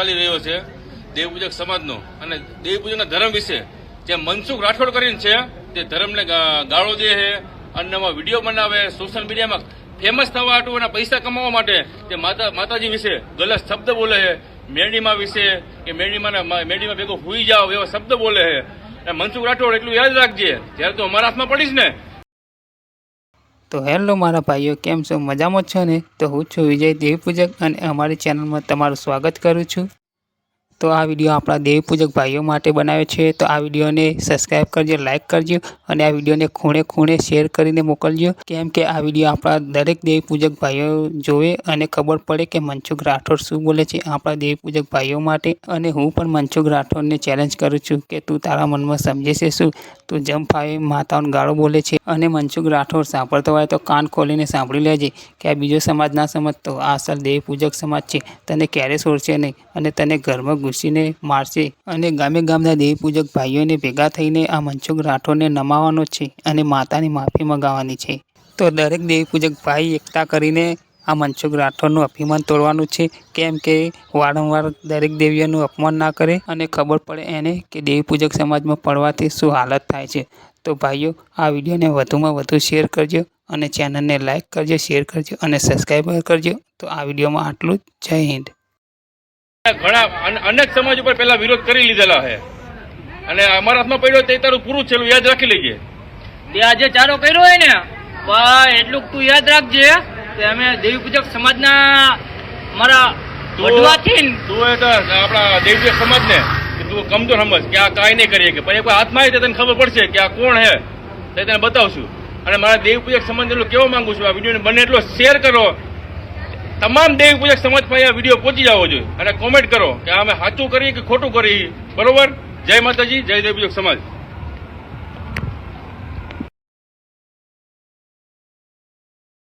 ચાલી રહ્યો છે દેવપૂજક સમાજનો. અને દેવપૂજકના ધર્મ વિશે જે મનસુખ રાઠોડ કરીને છે, તે ધર્મને ગાળો દે છે અને નવા વીડિયો બનાવે સોશિયલ મીડિયામાં ફેમસ થવા હાટુ અને પૈસા કમાવા માટે તે માતા, માતાજી વિશે ગલત શબ્દ બોલે છે. મેરડીમાં વિશે કે મેરડીમાં મેળીમાં ભેગો હુઈ જાઓ એવા શબ્દ બોલે છે. મનસુખ રાઠોડ એટલું યાદ રાખજે, ત્યારે તો અમારા હાથમાં પડીશ ને. તો હેલો મારા ભાઈઓ, કેમ છો? મજામાં છો ને? તો હું છું વિજય દેવપૂજક અને અમારી ચેનલમાં તમારું સ્વાગત કરું છું. તો આ વીડિયો આપણા દેવપૂજક ભાઈઓ માટે બનાવ્યો છે. તો આ વિડીયોને સબસ્ક્રાઈબ કરજો લાઇક કરજો અને આ વિડીયોને ખૂણે ખૂણે શેર કરીને મોકલજો. કેમ કે આ વીડિયો આપણા દરેક દેવપૂજક ભાઈઓ જોવે અને ખબર પડે કે મનસુખ રાઠોડ શું બોલે છે આપણા દેવપૂજક ભાઈઓ માટે. અને હું પણ મનસુખ રાઠોડને ચેલેન્જ કરું છું કે તું તારા મનમાં સમજે છે શું? તું જમ ફાવે માતાઓને ગાળો બોલે છે. અને મનસુખ રાઠોડ સાંભળતો હોય તો કાન ખોલીને સાંભળી લેજે કે આ બીજો સમાજ ના સમજતો. આ અસલ દેવપૂજક સમાજ છે. તને ક્યારે છોડશે નહીં? અને તને ઘરમાં ઘૂસીને મારશે અને ગામે ગામના દેવીપૂજક ભાઈઓને ભેગા થઈને આ મનસુખ રાઠોડને નમાવાનો છે અને માતાની માફી મગાવવાની છે. તો દરેક દેવીપૂજક ભાઈ એકતા કરીને આ મનસુખ રાઠોડનું અભિમાન તોડવાનું છે. કેમ કે વારંવાર દરેક દેવીઓનું અપમાન ના કરે અને ખબર પડે એને કે દેવીપૂજક સમાજમાં પડવાથી શું હાલત થાય છે. તો ભાઈઓ, આ વિડીયોને વધુમાં વધુ શેર કરજો અને ચેનલને લાઇક કરજો, શેર કરજો અને સબસ્ક્રાઈબ કરજો. તો આ વિડીયોમાં આટલું જ. જય હિન્દ. ઘણા અન- અનેક સમાજ ઉપર પેલા વિરોધ કરી લીધેલા છે. અને અમારા હાથમાં પડ્યો તે તારું પૂરું છેલ્લું યાદ રાખી લેજે તે આજે ચારો કર્યો હોય ને પણ એટલું તું યાદ રાખજે કે અમે દેવી પૂજક સમાજના મારા તું- વડવાથી ને તું એ તો આપણા દેવજીય સમાજને કે તું કમજોર સમજ કે આ કાંઈ નહીં કરીએ કે પછી એક હાથમાં આવી તને ખબર પડશે કે આ કોણ હે તે તને બતાવશું. અને મારા દેવ પૂજક સમાજ એટલું કેવા માંગુ છું આ વિડીયોને બને એટલો શેર કરો તમામ દેવ પૂજક સમાજ પાસે આ વીડિયો પહોંચી જવો જોઈએ. અને કોમેન્ટ કરો કે અમે સાચું કરીએ કે ખોટું કરીએ. બરોબર? જય માતાજી, જય દેવ પૂજક સમાજ.